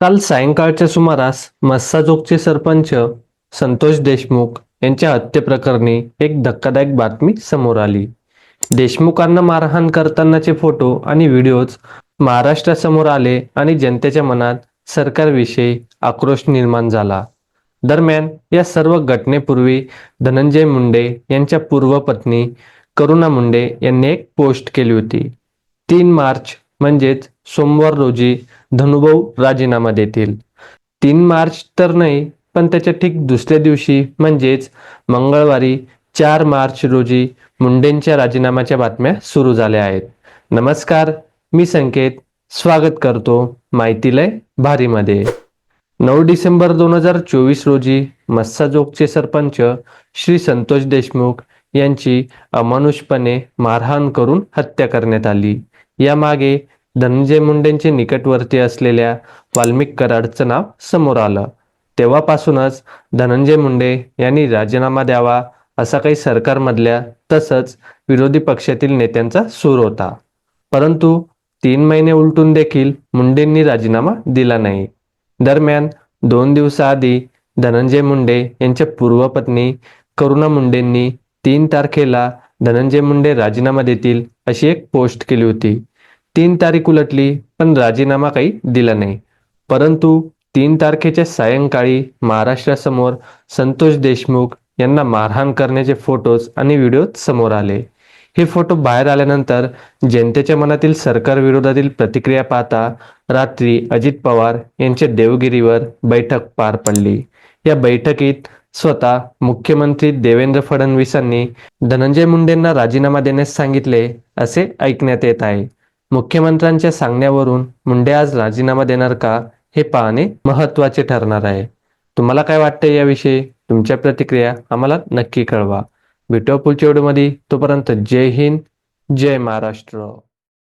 काल सायंकाळच्या सुमारास मस्साजोगचे सरपंच संतोष देशमुख यांच्या हत्येप्रकरणी एक धक्कादायक बातमी समोर आली. देशमुखांना मारहाण करतानाचे फोटो आणि व्हिडिओज महाराष्ट्रासमोर आले आणि जनतेच्या मनात सरकारविषयी आक्रोश निर्माण झाला. दरम्यान या सर्व घटनेपूर्वी धनंजय मुंडे यांच्या पूर्व पत्नी करुणा मुंडे यांनी एक पोस्ट केली होती. तीन मार्च म्हणजेच सोमवार रोजी धनुभाऊ राजीनामा देतील. तीन मार्च तर नाही पण त्याच्या ठीक दुसऱ्या दिवशी म्हणजेच मंगळवारी चार मार्च रोजी मुंडेंच्या राजीनाम्याच्या बातम्या सुरू झाल्या आहेत. नमस्कार मी संकेत. स्वागत करतो माहितीलय भारीमध्ये. नऊ डिसेंबर दोन हजार चोवीस रोजी मस्साजोगचे सरपंच श्री संतोष देशमुख यांची अमानुषपणे मारहाण करून हत्या करण्यात आली. यामागे धनंजय मुंडेंचे निकटवर्ती असलेल्या वाल्मिक कराडचं नाव समोर आलं. तेव्हापासूनच धनंजय मुंडे यांनी राजीनामा द्यावा असा काही सरकारमधल्या तसंच विरोधी पक्षातील नेत्यांचा सूर होता. परंतु तीन महिने उलटून देखील मुंडेंनी राजीनामा दिला नाही. दरम्यान दोन दिवसाआधी धनंजय मुंडे यांच्या पूर्वपत्नी करुणा मुंडेंनी तीन तारखेला धनंजय मुंडे राजीनामा देतील अशी एक पोस्ट केली होती. तीन तारीख उलटली पण राजीनामा काही दिला नाही. परंतु तीन तारखेच्या सायंकाळी महाराष्ट्रासमोर संतोष देशमुख यांना मारहाण करण्याचे फोटोज आणि व्हिडिओ समोर आले. हे फोटो बाहेर आल्यानंतर जनतेच्या मनातील सरकार विरोधातील प्रतिक्रिया पाहता रात्री अजित पवार यांच्या देवगिरीवर बैठक पार पडली. या बैठकीत स्वतः मुख्यमंत्री देवेंद्र फडणवीसांनी धनंजय मुंडेंना राजीनामा देण्यास सांगितले असे ऐकण्यात येत आहे. मुख्यमंत्र्यांच्या सांगण्यावरून मुंडे आज राजीनामा देणार का हे पाहणे महत्त्वाचे ठरणार आहे. तुम्हाला काय वाटतं याविषयी? तुमच्या प्रतिक्रिया आम्हाला नक्की कळवा. भेटूया पुढच्या व्हिडिओमध्ये तोपर्यंत जय हिंद जय महाराष्ट्र.